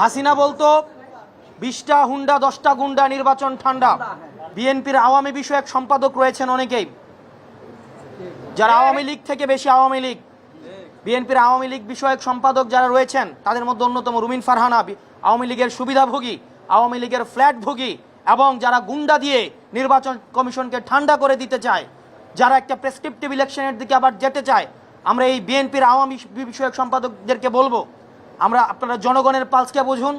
হাসিনা বলতো, বিশটা হুন্ডা, দশটা গুন্ডা, নির্বাচন ঠান্ডা। বিএনপির আওয়ামী বিষয়ক সম্পাদক রয়েছেন অনেকেই। যারা আওয়ামী লীগ থেকে বেশি আওয়ামী লীগ, বিএনপির আওয়ামী লীগ বিষয়ক সম্পাদক যারা রয়েছেন, তাদের মধ্যে অন্যতম রুমিন ফারহানা আওয়ামী লীগের সুবিধাভোগী, আওয়ামী লীগের ফ্ল্যাটভোগী এবং যারা গুন্ডা দিয়ে নির্বাচন কমিশনকে ঠান্ডা করে দিতে চায়, যারা একটা প্রেসক্রিপটিভ ইলেকশনের দিকে আবার যেতে চায়, আমরা এই বিএনপির আওয়ামী বিষয়ক সম্পাদকদেরকে বলব আমরা আপনারা জনগণের পালসকে বুঝুন,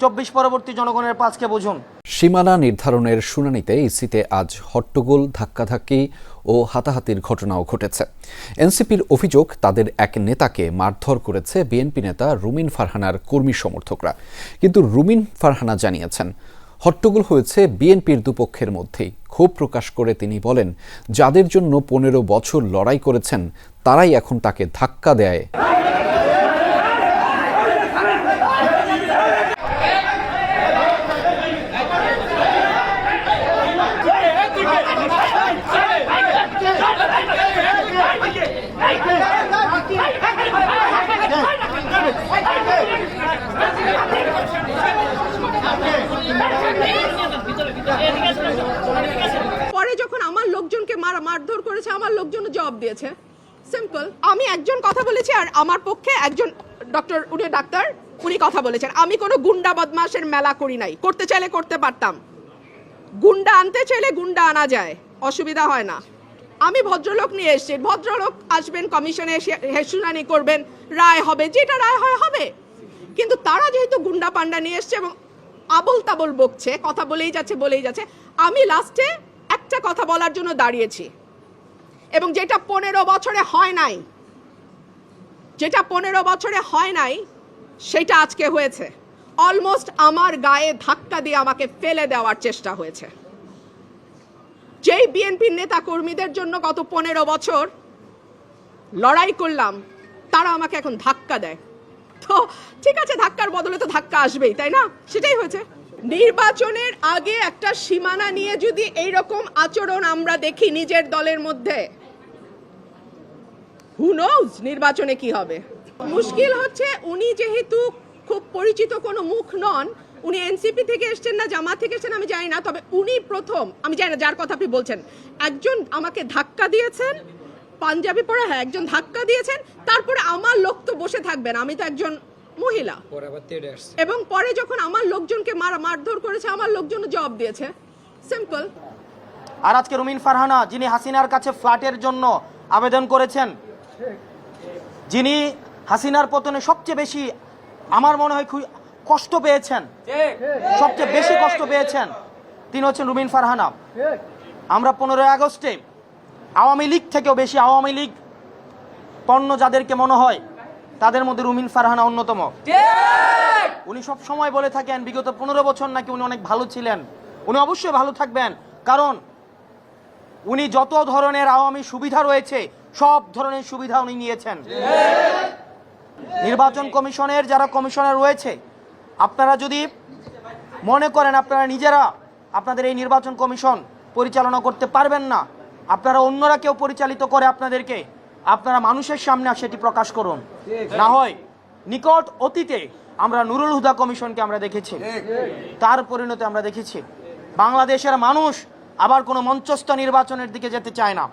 চব্বিশ পরবর্তী জনগণের পালসকে বুঝুন। সীমানা নির্ধারণের শুনানিতে ইসিতে আজ হট্টগোল, ধাক্কাধাক্কি ও হাতাহাতির ঘটনাও ঘটেছে। এনসিপির অভিযোগ, তাদের এক নেতাকে মারধর করেছে বিএনপি নেতা রুমিন ফারহানার কর্মী সমর্থকরা। কিন্তু রুমিন ফারহানা জানিয়েছেন, হট্টগোল হয়েছে বিএনপির দুপক্ষের মধ্যেই। ক্ষোভ প্রকাশ করে তিনি বলেন, যাদের জন্য পনেরো বছর লড়াই করেছেন, তারাই এখন তাকে ধাক্কা দেয়। মার মারধর করেছে, আমার লোকজন জবাব দিয়েছে। সিম্পল আমি একজন কথা বলেছি আর আমার পক্ষে একজন ডক্টর উনি ডাক্তার, উনি কথা বলেছেন। আমি কোনো গুন্ডা বদমাশের মেলা করি নাই। করতে চাইলে করতে পারতাম। গুন্ডা আনতে চাইলে গুন্ডা আনা যায়। অসুবিধা হয় না। আমি ভদ্রলোক নিয়ে এসেছি। ভদ্রলোক আসবেন, কমিশনে এসে হে- শুনানি করবেন। রায় হবে, যেটা রায় হয়, হবে। কিন্তু তারা যেহেতু গুন্ডা পান্ডা নিয়ে এসছে এবং আবল তাবল বকছে, কথা বলেই যাচ্ছে বলেই যাচ্ছে, আমি লাস্টে একটা কথা বলার জন্য দাঁড়িয়েছি। এবং যেটা পনেরো বছরে হয় নাই, যেটা পনেরো বছরে হয় নাই, সেটা আজকে হয়েছে। অলমোস্ট আমার গায়ে ধাক্কা দিয়ে আমাকে ফেলে দেওয়ার চেষ্টা হয়েছে। যেই বিএনপির নেতা কর্মীদের জন্য গত পনেরো বছর লড়াই করলাম, তারা আমাকে এখন ধাক্কা দেয়। তো ঠিক আছে, ধাক্কার বদলে তো ধাক্কা আসবেই, তাই না? সেটাই হয়েছে। নির্বাচনের আগে একটা সীমানা নিয়ে যদি এইরকম আচরণ আমরা দেখি নিজের দলের মধ্যে হু নির্বাচনে কি হবে? মুশকিল হচ্ছে উনি যেহেতু খুব পরিচিত কোনো মুখ নন, উনি এনসিপি থেকে এসেছেন না জামা থেকে এসেছেন, আমি জানি না, তবে উনি প্রথম, আমি জানি না, যার কথা আপনি বলছেন, একজন আমাকে ধাক্কা দিয়েছেন, পাঞ্জাবি পরে হ্যাঁ একজন ধাক্কা দিয়েছেন, তারপরে আমার লোক তো বসে থাকবেন আমি তো একজন মহিলা। এবং পরে যখন আমার লোকজনকে মার মারধর করেছে আমার লোকজন জবাব দিয়েছে। সিম্পল আর আজকে রুমিন ফারহানা যিনি হাসিনার কাছে ফ্ল্যাটের জন্য আবেদন করেছেন যিনি হাসিনার পতনে সবচেয়ে বেশি আমার মনে হয় খুব কষ্ট পেয়েছেন সবচেয়ে বেশি কষ্ট পেয়েছেন তিনি হচ্ছেন রুমিন ফারহানা। আমরা পনেরোই আগস্টে আওয়ামী লীগ থেকেও বেশি আওয়ামী লীগ পণ্য যাদেরকে মনে হয় তাদের মধ্যে রুমিন ফারহানা অন্যতম। উনি সব সময় বলে থাকেন বিগত পনেরো বছর নাকি উনি অনেক ভালো ছিলেন। উনি অবশ্যই ভালো থাকবেন কারণ উনি যত ধরনের আওয়ামী সুবিধা রয়েছে সব ধরনের সুবিধা উনি নিয়েছেন। নির্বাচন কমিশনের যারা কমিশনার রয়েছে আপনারা যদি মনে করেন আপনারা নিজেরা আপনাদের এই নির্বাচন কমিশন পরিচালনা করতে পারবেন না আপনারা অন্যরা কেউ পরিচালিত করে আপনাদেরকে আপনারা মানুষের সামনে সেটি প্রকাশ করুন। না হয় নিকট অতীতে আমরা নুরুল হুদা কমিশনকে আমরা দেখেছি। তার পরিণতি আমরা দেখেছি। বাংলাদেশের মানুষ আবার কোনো মঞ্চস্থ নির্বাচনের দিকে যেতে চায় না।